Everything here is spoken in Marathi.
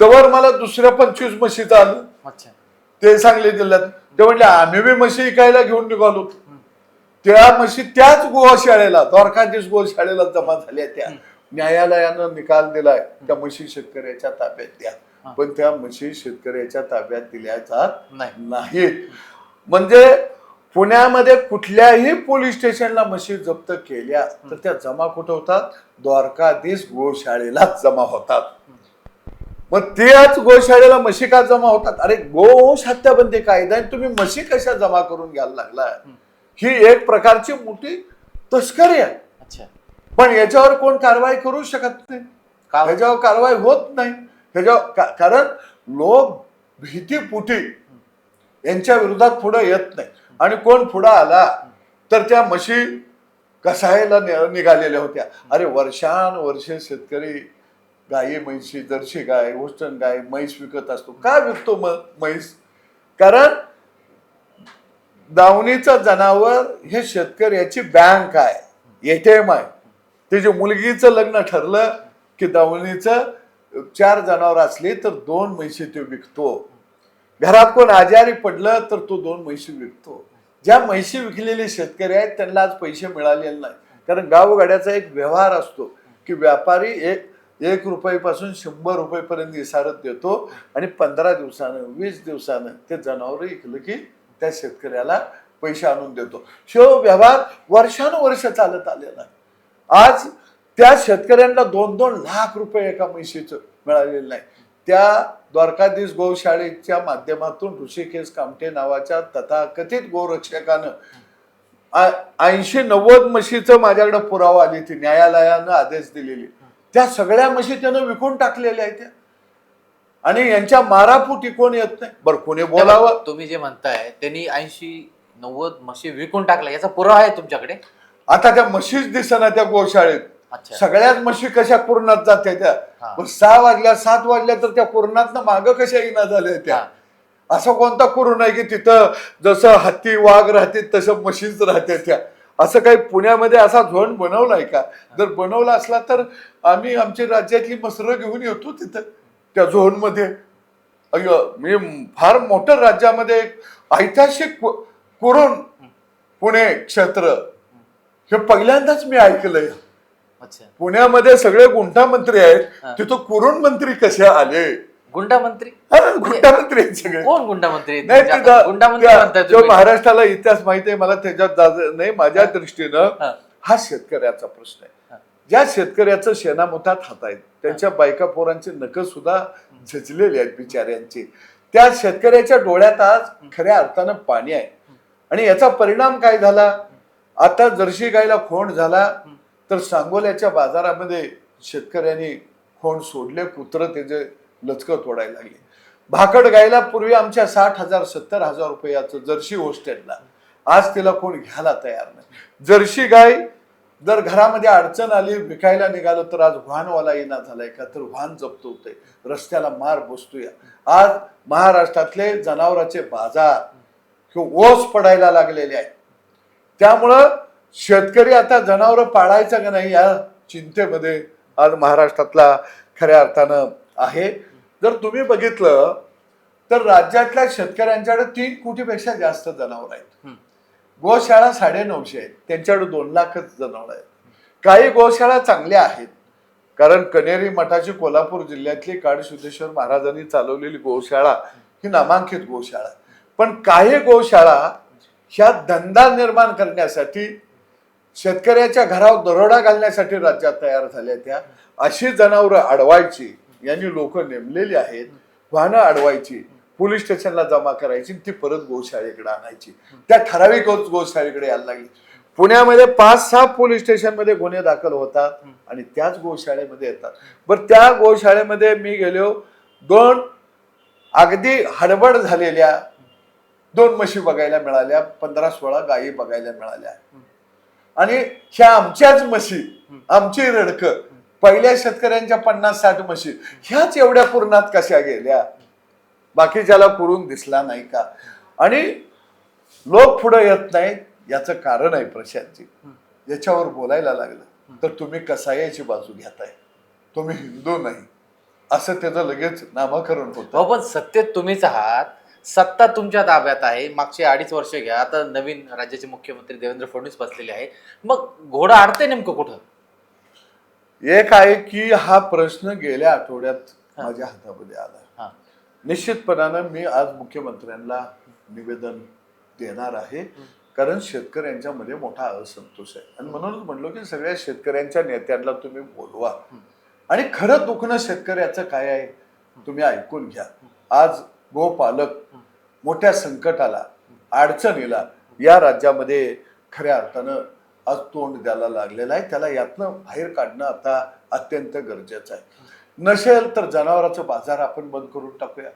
तवर मला दुसऱ्या पंचवीस म्हशीचं आलं. अच्छा. ते सांगली जिल्ह्यात. ते म्हणले आम्ही बी म्हशी इकायला घेऊन निघालो. त्या म्हशी त्याच गोशाळेला द्वारकाधीश गोशाळेला जमा झाल्या त्या. न्यायालयानं निकाल दिलाय त्या म्हशी शेतकऱ्याच्या ताब्यात द्या. पण त्या म्हशी शेतकऱ्याच्या ताब्यात दिल्या जात नाही. म्हणजे पुण्यामध्ये कुठल्याही पोलीस स्टेशनला म्हशी जप्त केल्या तर त्या जमा कुठं होतात? द्वारकाधीश गोशाळेलाच जमा होतात. मग त्याच गोशाळेला म्हशी का जमा होतात. अरे गोवंश हत्याबंदी कायदा आहे तुम्ही म्हशी कशा जमा करून घ्यायला लागला ही एक प्रकारची मोठी तस्करी आहे. अच्छा. पण याच्यावर कोण कारवाई करू शकत नाही. ह्याच्यावर कारवाई होत नाही. ह्याच्यावर कारण लोक भीतीपुटी यांच्या विरोधात पुढे येत नाही. आणि कोण पुढे आला तर त्या म्हशी कसायला निघालेल्या होत्या. अरे वर्षानुवर्षे शेतकरी गायी म्हैशी जर्सी गाय होस्टन गाय म्हैस विकत असतो. का विकतो मग म्हैस? कारण दावणीचं जनावर हे शेतकऱ्याची बँक आहे. एटीएम आहे. त्याची मुलगीचं लग्न ठरलं की दावणीचं चार जनावर असले तर दोन म्हैशी तो विकतो. घरात कोण आजारी पडलं तर तो दोन म्हैशी विकतो. ज्या म्हैशी विकलेले शेतकरी आहेत त्यांना आज पैसे मिळालेले नाही कारण गावगाड्याचा एक व्यवहार असतो की व्यापारी एक एक रुपयापासून शंभर रुपयेपर्यंत इसारत देतो आणि पंधरा दिवसानं वीस दिवसानं ते जनावर ऐकलं की त्या शेतकऱ्याला पैसे आणून देतो. शो व्यवहार वर्षानुवर्ष चालत आलेला. आज त्या शेतकऱ्यांना दोन दोन लाख रुपये एका म्हशीचं मिळालेलं नाही. त्या द्वारकाधीश गोशाळेच्या माध्यमातून ऋषिकेश कामटे नावाच्या तथाकथित गोरक्षकानं ऐंशी नव्वद म्हशीचं माझ्याकडे पुरावा आली ती न्यायालयानं आदेश दिलेली. त्या सगळ्या म्हशी त्यानं विकून टाकलेल्या आहेत त्या. आणि यांच्या मारापुटी कोण येत नाही. बरं कोणी बोलावं? तुम्ही जे म्हणताय त्यांनी ऐंशी नव्वद म्हशी विकून टाकल्या. याचा पुरावा आहे तुमच्याकडे? आता त्या म्हशीच दिसना त्या गोशाळेत. अच्छा. सगळ्याच म्हशी कशा पूर्णात जाते त्या? हा. मग सहा वाजल्या सात वाजल्या तर त्या पूर्णात माग कशा येणार झाल्या त्या? हा. असं कोणता करू नाही की तिथं जसं हत्ती वाघ राहते तसं म्हशीच राहते त्या. असं काही पुण्यामध्ये असा झोन बनवलाय का? जर बनवला असला तर आम्ही आमची राज्यातली मसरं घेऊन येतो तिथं त्या झोनमध्ये अय्यो मी फार मोठं राज्यामध्ये एक ऐतिहासिक कु- कुरुण पुणे क्षेत्र हे पहिल्यांदाच मी ऐकलंय. पुण्यामध्ये सगळे गुंठा मंत्री आहेत. तिथं कुरुण मंत्री कसे आले? गुंडा मंत्री गुंठा मंत्री आहेत सगळे. कोण गुंडा मंत्री आहेत? नाही तिथं आता गुंडा मंत्री त्या- म्हणताय जो तुम्ही. महाराष्ट्राला इतिहास माहिती आहे मला त्याच्यात नाही माझ्या दृष्टीनं हा. शेतकऱ्याचा प्रश्न. आहे. ज्या शेतकऱ्याचं शेणामुठात हात आहेत त्यांच्या बायका पोरांची नख सुद्धा झजलेली आहेत बिचाऱ्यांची. त्या शेतकऱ्याच्या डोळ्यात आज खऱ्या अर्थानं पाणी आहे. आणि याचा परिणाम काय झाला? आता जर्शी गायला खोंड झाला तर सांगोल्याच्या बाजारामध्ये शेतकऱ्यांनी खोंड सोडले कुत्र त्याचे लचकं तोडायला लागली. भाकड गायला पूर्वी आमच्या साठ हजार सत्तर हजार रुपयाचं जर्शी होस्टेलला. आज तिला कोण घ्यायला तयार नाही. जर्शी गाय जर घरामध्ये अडचण आली विकायला निघालं तर आज व्हानवाला येणार झालाय का? तर व्हान जप्त होते रस्त्याला मार बसतोय. आज महाराष्ट्रातले जनावरांचे बाजार किंवा ओस पडायला लागलेले आहेत. त्यामुळं शेतकरी आता जनावरं पाळायचं का नाही या चिंतेमध्ये आज महाराष्ट्रातला खऱ्या अर्थानं आहे. जर तुम्ही बघितलं तर राज्यातल्या शेतकऱ्यांच्याकडे तीन कोटीपेक्षा जास्त जनावर आहेत. गोशाळा साडे नऊशे आहेत. त्यांच्याकडे दोन लाखच जनावर आहेत. काही गोशाळा चांगल्या आहेत. कारण कनेरी मठाची कोल्हापूर जिल्ह्यातली काडसिद्धेश्वर महाराजांनी चालवलेली गोशाळा ही नामांकित गोशाळा. पण काही गोशाळा ह्या धंदा निर्माण करण्यासाठी शेतकऱ्याच्या घरावर दरोडा घालण्यासाठी राज्यात तयार झाल्या त्या. अशी जनावरं अडवायची यांनी लोक नेमलेली आहेत वाहनं अडवायची पोलीस स्टेशनला जमा करायची ती परत गोशाळेकडे आणायची. त्या ठराविक गोशाळेकडे यायला लागली. पुण्यामध्ये पाच सहा पोलीस स्टेशनमध्ये गुन्हे दाखल होतात आणि त्याच गोशाळेमध्ये येतात. बरं त्या गोशाळेमध्ये मी गेलो दोन अगदी हडबड झालेल्या दोन म्हशी बघायला मिळाल्या पंधरा सोळा गायी बघायला मिळाल्या. आणि ह्या आमच्याच म्हशी आमची रडकं पहिल्या शेतकऱ्यांच्या पन्नास साठ म्हशी ह्याच एवढ्या पूर्णात कशा गेल्या? बाकीच्याला पुरून दिसला नाही का? आणि लोक पुढे येत नाहीत याचं कारण आहे प्रशांतजी. याच्यावर बोलायला लागलं. तर तुम्ही कसायाची बाजू घेताय? तुम्ही हिंदू नाही. असं त्याचं लगेच नामकरण हो होतं पण सत्तेत तुम्हीच आहात. सत्ता तुमच्या ताब्यात आहे. मागचे अडीच वर्ष घ्या. आता नवीन राज्याचे मुख्यमंत्री देवेंद्र फडणवीस बसलेले आहे मग घोडा अडते नेमकं कुठं? एक आहे की हा प्रश्न गेल्या आठवड्यात. माझ्या हातामध्ये आला. हा. निश्चितपणानं मी आज मुख्यमंत्र्यांना निवेदन देणार आहे. कारण शेतकऱ्यांच्यामध्ये मोठा असंतोष आहे. आणि म्हणूनच म्हणलो की सगळ्या शेतकऱ्यांच्या नेत्यांना तुम्ही बोलवा. आणि खरं दुखणं शेतकऱ्याचं काय आहे? तुम्ही ऐकून घ्या. आज गोपालक मोठ्या संकटाला अडचणीला या राज्यामध्ये खऱ्या अर्थानं आज तोंड द्यायला लागलेलं आहे. त्याला यातनं बाहेर काढणं आता अत्यंत गरजेचं आहे. नसेल तर जनावरांचं बाजार आपण बंद करून टाकूया.